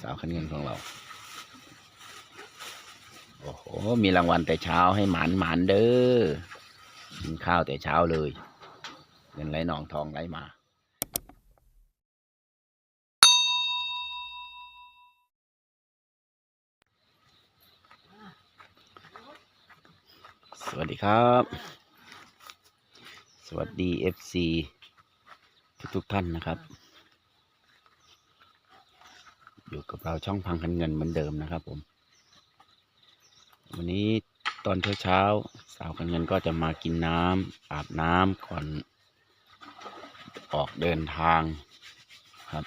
สาวคันเงินของเรา โอ้โห มีรางวัลแต่เช้าให้หมานหมานเด้อ กินข้าวแต่เช้าเลย เงินไหลนองทองไหลมาสวัสดีครับ สวัสดี FC ทุกทุกท่านนะครับ อยู่กับเราช่องพังคันเงินเหมือนเดิมนะครับผม วันนี้ตอนเช้าๆสาวคันเงินก็จะมากินน้ำอาบน้ำก่อนออกเดินทางครับ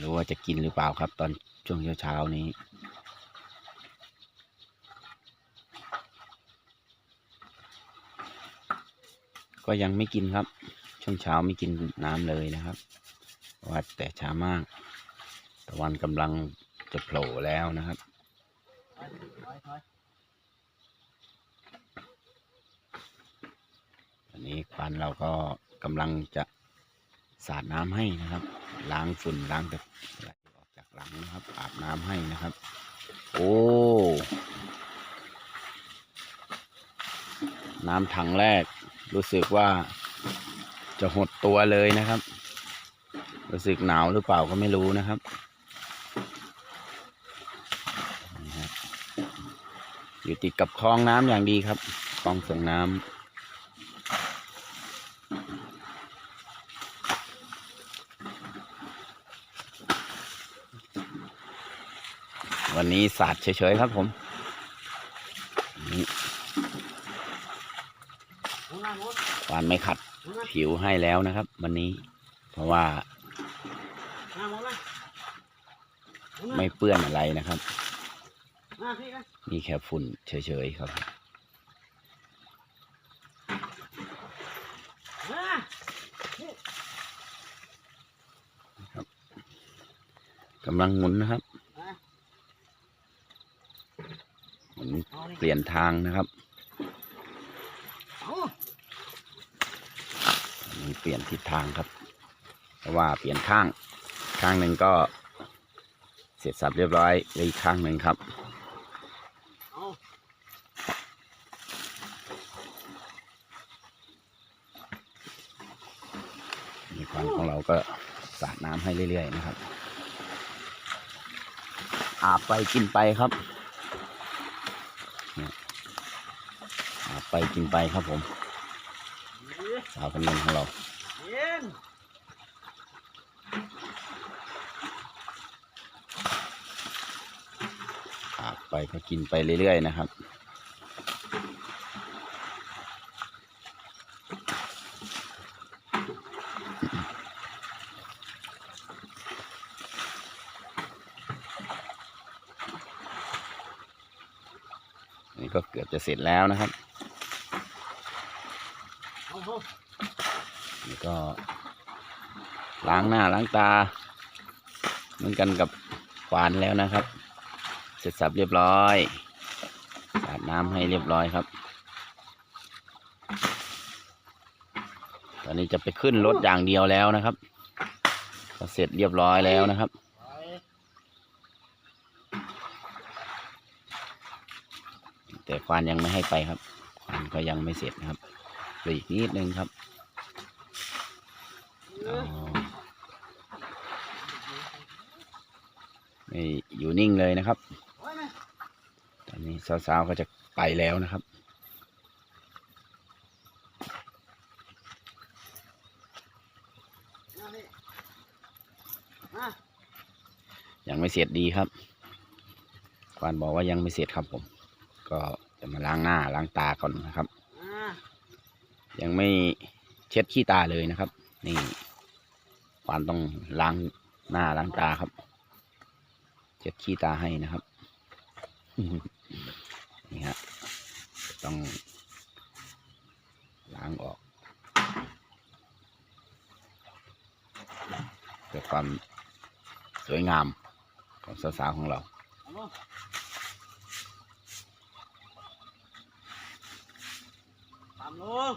รู้ว่าจะกินหรือเปล่าครับ ตอนช่วงเช้าๆนี้ก็ยังไม่กินครับ ช่วงเช้าไม่กินน้ำเลยนะครับว่าแต่ช้ามาก ตะวันกำลังจะโผล่แล้วนะครับอันนี้ควันเราก็กำลังจะสาดน้ำให้นะครับ ล้างฝุ่นล้างแต่อะไรออกจากหลังนะครับอาบน้ำให้นะครับ โอ้ น้ำถังแรกรู้สึกว่า จะหดตัวเลยนะครับ รู้สึกหนาวหรือเปล่าก็ไม่รู้นะครับอยู่ติดกับคลองน้ำอย่างดีครับคลองส่งน้ำวันนี้สาดเฉยๆครับผม วานไม่ขัด ผิวให้แล้วนะครับ วันนี้ เพราะว่า ไม่เปื้อนอะไรนะครับมีแค่ฝุ่นเฉยๆครับกำลังหมุนนะครับหมุนเปลี่ยนทางนะครับมัน เปลี่ยนทิศทางครับเพราะว่าเปลี่ยนข้างข้างหนึ่งก็เสร็จสับเรียบร้อยเลืออีกข้างหนึ่งครับมีควันของเราก็สาดน้ำให้เรื่อยๆนะครับ อาบไปกินไปครับอาบไปกินไปครับผม สาวคนนึงของเราอาบไปก็กินไปเรื่อยๆนะครับนี่ก็เกือบจะเสร็จแล้วนะครับ ก็ ล้างหน้าล้างตา เหมือนกันกับขวานแล้วนะครับ เสร็จสับเรียบร้อยสาดน้ำให้เรียบร้อยครับ ตอนนี้จะไปขึ้นรถอย่างเดียวแล้วนะครับก็เสร็จเรียบร้อยแล้วนะครับแต่ควานยังไม่ให้ไปครับควานก็ยังไม่เสร็จนะครับเหลืออีกนิดนึงครับอ๋อไม่ อยู่นิ่งเลยนะครับ ตอนนี้สาวๆก็จะไปแล้วนะครับ ยังไม่เสร็จดีครับ ควานบอกว่ายังไม่เสร็จครับผม ก็จะมาล้างหน้าล้างตาก่อนนะครับ ยังไม่เช็ดขี้ตาเลยนะครับ นี่ควานต้องล้างหน้าล้างตาครับ เช็ดขี้ตาให้นะครับนี่ฮะต้องล้างออกเพื่อความสวยงามของสาวๆของเราตามลง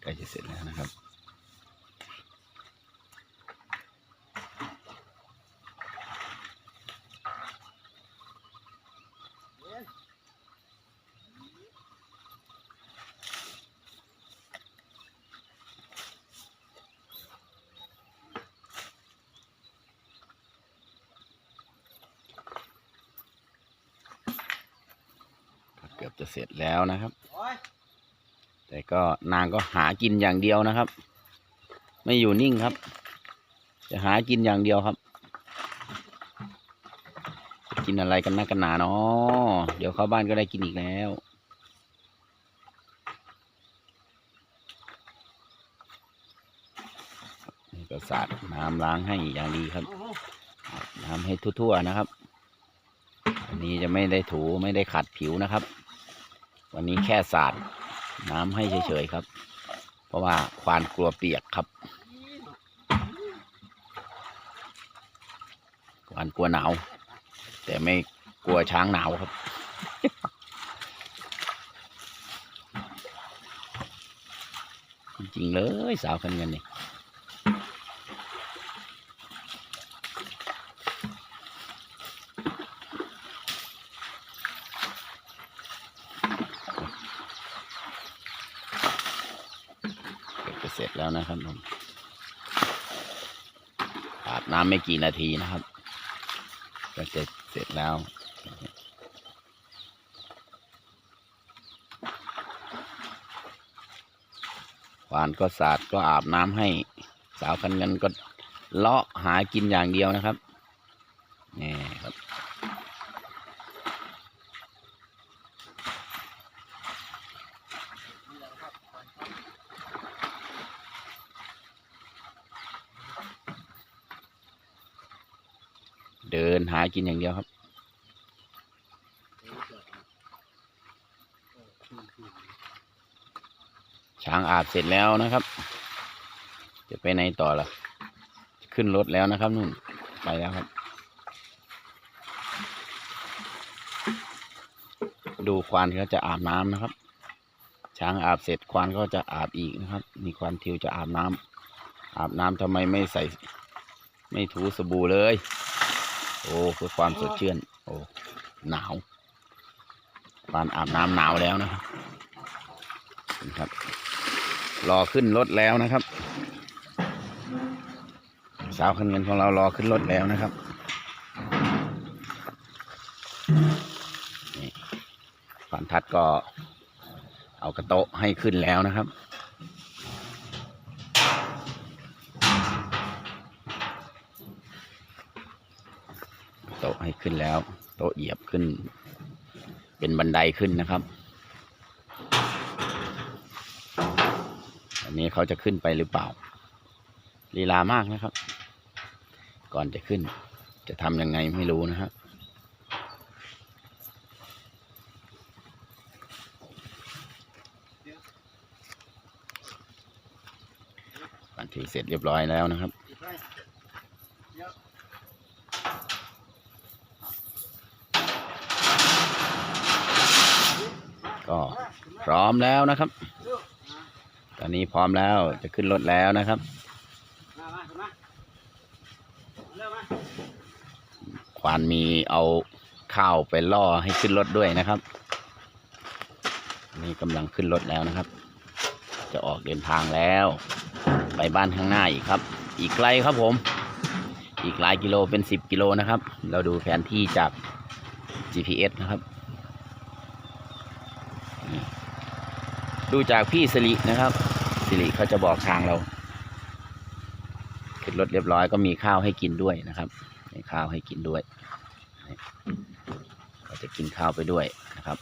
ใกล้จะเสร็จแล้วนะครับ จะเสร็จแล้วนะครับ แต่ก็นางก็หากินอย่างเดียวนะครับ ไม่อยู่นิ่งครับ จะหากินอย่างเดียวครับ กินอะไรกันนักกันหนาเนาะเดี๋ยวเข้าบ้านก็ได้กินอีกแล้วนี่ก็สาดน้ำล้างให้อย่างดีครับน้ำให้ทั่วๆนะครับวันนี้จะไม่ได้ถูไม่ได้ขัดผิวนะครับ วันนี้แค่สาดน้ำให้เฉยๆครับ เพราะว่าควานกลัวเปียกครับ ควานกลัวหนาว แต่ไม่กลัวช้างหนาวครับจริงเลยสาวคันเงินนี่ เสร็จแล้วนะครับผมอาบน้ำไม่กี่นาทีนะครับ ก็จะเสร็จแล้วควานก็สาดก็อาบน้ำให้สาวคันเงินก็เลาะหากินอย่างเดียวนะครับนี่ ดินหากินอย่างเดียวครับ ช้างอาบเสร็จแล้วนะครับ จะไปไหนต่อล่ะ ขึ้นรถแล้วนะครับนู่นไปแล้วครับ ดูควานเขาจะอาบน้ำนะครับ ช้างอาบเสร็จควานก็จะอาบอีกนะครับมีควานทิวจะอาบน้ำอาบน้ำทำไมไม่ใส่ไม่ถูสบู่เลย โอ้เพื่อความสดชื่น โอ้หนาวควานอาบน้ำหนาวแล้วนะครับนะครับ รอขึ้นรถแล้วนะครับ สาวคันเงินของเรารอขึ้นรถแล้วนะครับนี่ผ่านทัดก็เอากระโต๊ะให้ขึ้นแล้วนะครับ โต๊ะ ให้ขึ้นแล้ว โต๊ะเหยียบขึ้น เป็นบันไดขึ้นนะครับ อันนี้เขาจะขึ้นไปหรือเปล่า ลีลามากนะครับ ก่อนจะขึ้น จะทำยังไงไม่รู้นะฮะบันทีเสร็จเรียบร้อยแล้วนะครับ ก็ พร้อมแล้วนะครับ ตอนนี้พร้อมแล้วจะขึ้นรถแล้วนะครับ ควานมีเอาข้าวไปล่อให้ขึ้นรถด้วยนะครับ นี่กำลังขึ้นรถแล้วนะครับ จะออกเดินทางแล้ว ไปบ้านข้างหน้าอีกครับ อีกไกลครับผม อีกหลายกิโลเป็นสิบกิโลนะครับ เราดูแผนที่จาก GPS นะครับ ดูจากพี่สิรินะครับสิริเขาจะบอกทางเรา ขึ้นรถเรียบร้อยก็มีข้าวให้กินด้วยนะครับมีข้าวให้กินด้วยก็จะกินข้าวไปด้วยนะครับ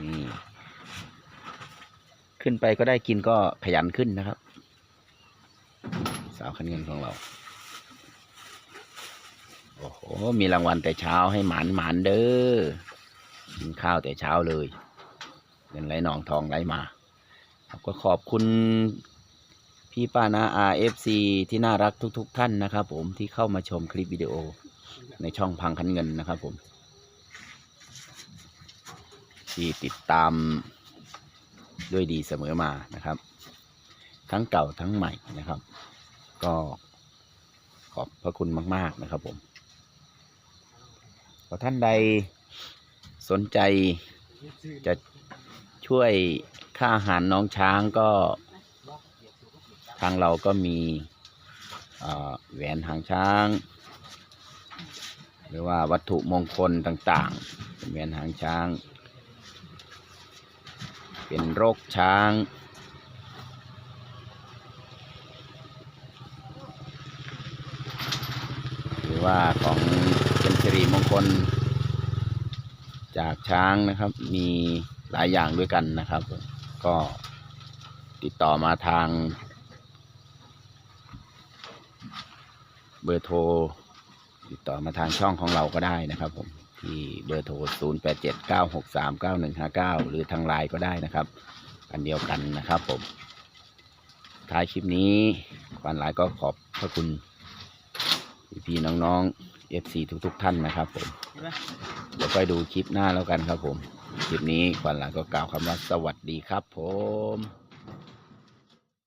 นี่ขึ้นไปก็ได้กินก็ขยันขึ้นนะครับ สาวคันเงินของเรา โอ้โห มีรางวัลแต่เช้าให้หมานหมานเด้อ กินข้าวแต่เช้าเลยเงินไหลนองทองไหลมาครับก็ขอบคุณพี่ป้านาอาเอฟซีที่น่ารักทุก ๆ ท่านนะครับ ผมที่เข้ามาชมคลิปวิดีโอในช่องพังคันเงินนะครับผม ที่ติดตามด้วยดีเสมอมานะครับ ทั้งเก่าทั้งใหม่นะครับ ก็ขอบพระคุณมาก ๆ นะครับผมาท่านใดสนใจจะช่วยค่าอาหารน้องช้างก็ ทางเราก็มีแหวนหางช้าง หรือว่าวัตถุมงคลต่างๆแหวนหางช้าง เป็นโรคช้าง หรือว่าของ สิริมงคล จากช้างนะครับ มีหลายอย่างด้วยกันนะครับผมก็ติดต่อมาทาง เบอร์โทร ติดต่อมาทางช่องของเราก็ได้นะครับผมที่เบอร์โทร 0 8 7 9 6 3 9 1 5 9 หรือทางไลน์ก็ได้นะครับ อันเดียวกันนะครับผม ท้ายคลิปนี้ควานหลายก็ขอบพระคุณพี่ๆน้องๆ FC ทุกๆท่านนะครับผมเห็นไหมเดี๋ยวไปดูคลิปหน้าแล้วกันครับผม คลิปนี้ควานหลายก็กล่าวคำว่าสวัสดีครับผม